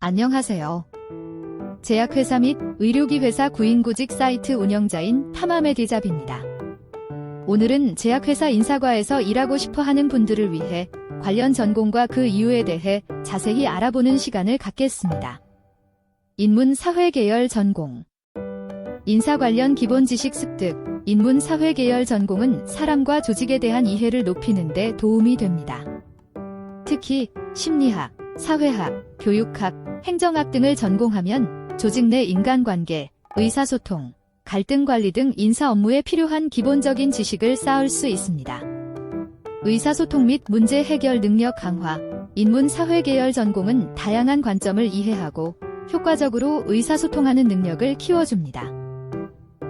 안녕하세요. 제약회사 및 의료기 회사 구인구직 사이트 운영자인 타마메 디잡입니다. 오늘은 제약회사 인사과에서 일하고 싶어 하는 분들을 위해 관련 전공과 그 이유에 대해 자세히 알아보는 시간을 갖겠습니다. 인문 사회 계열 전공 인사 관련 기본 지식 습득 인문 사회 계열 전공은 사람과 조직에 대한 이해를 높이는 데 도움이 됩니다. 특히 심리학, 사회학, 교육학, 행정학 등을 전공하면 조직 내 인간관계, 의사소통, 갈등 관리 등 인사 업무에 필요한 기본적인 지식을 쌓을 수 있습니다. 의사소통 및 문제 해결 능력 강화, 인문 사회 계열 전공은 다양한 관점을 이해하고 효과적으로 의사소통하는 능력을 키워줍니다.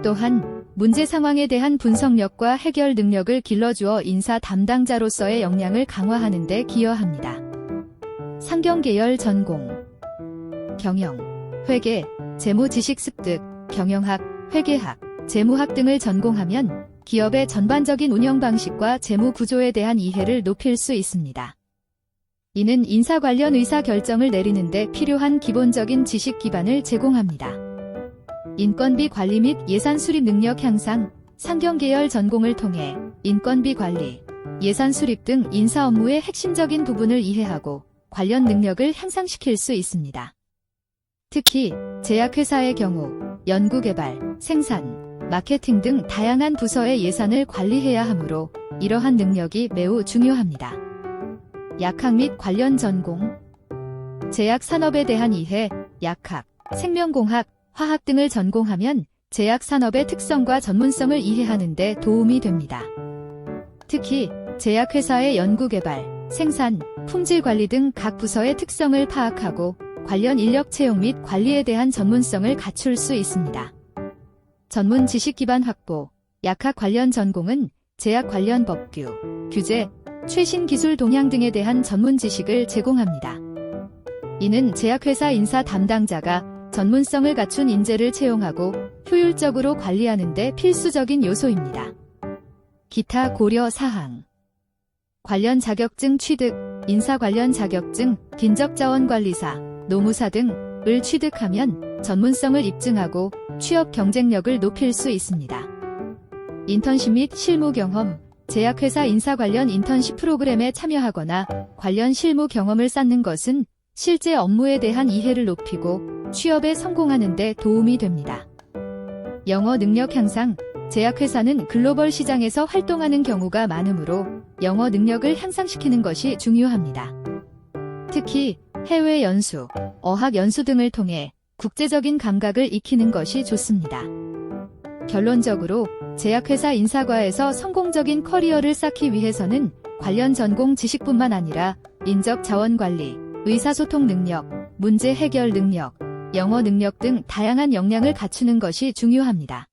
또한 문제 상황에 대한 분석력과 해결 능력을 길러주어 인사 담당자로서의 역량을 강화하는 데 기여합니다. 상경 계열 전공 경영, 회계, 재무 지식 습득, 경영학, 회계학, 재무학 등을 전공하면 기업의 전반적인 운영 방식과 재무 구조에 대한 이해를 높일 수 있습니다. 이는 인사 관련 의사 결정을 내리는데 필요한 기본적인 지식 기반을 제공합니다. 인건비 관리 및 예산 수립 능력 향상, 상경 계열 전공을 통해 인건비 관리, 예산 수립 등 인사 업무의 핵심적인 부분을 이해하고 관련 능력을 향상시킬 수 있습니다. 특히 제약회사의 경우 연구개발, 생산, 마케팅 등 다양한 부서의 예산을 관리해야 하므로 이러한 능력이 매우 중요합니다. 약학 및 관련 전공 제약 산업에 대한 이해, 약학, 생명공학, 화학 등을 전공하면 제약 산업의 특성과 전문성을 이해하는 데 도움이 됩니다. 특히 제약회사의 연구개발, 생산, 품질 관리 등 각 부서의 특성을 파악하고 관련 인력 채용 및 관리에 대한 전문성을 갖출 수 있습니다. 전문 지식 기반 확보, 약학 관련 전공은 제약 관련 법규, 규제, 최신 기술 동향 등에 대한 전문 지식을 제공합니다. 이는 제약회사 인사 담당자가 전문성을 갖춘 인재를 채용하고 효율적으로 관리하는 데 필수적인 요소입니다. 기타 고려 사항 관련 자격증 취득, 인사 관련 자격증, 빈적자원관리사, 노무사 등을 취득하면 전문성을 입증하고 취업 경쟁력을 높일 수 있습니다. 인턴십 및 실무 경험, 제약회사 인사 관련 인턴십 프로그램에 참여하거나 관련 실무 경험을 쌓는 것은 실제 업무에 대한 이해를 높이고 취업에 성공하는 데 도움이 됩니다. 영어 능력 향상, 제약회사는 글로벌 시장에서 활동하는 경우가 많으므로 영어 능력을 향상시키는 것이 중요합니다. 특히 해외 연수, 어학 연수 등을 통해 국제적인 감각을 익히는 것이 좋습니다. 결론적으로 제약회사 인사과에서 성공적인 커리어를 쌓기 위해서는 관련 전공 지식뿐만 아니라 인적 자원 관리, 의사소통 능력, 문제 해결 능력, 영어 능력 등 다양한 역량을 갖추는 것이 중요합니다.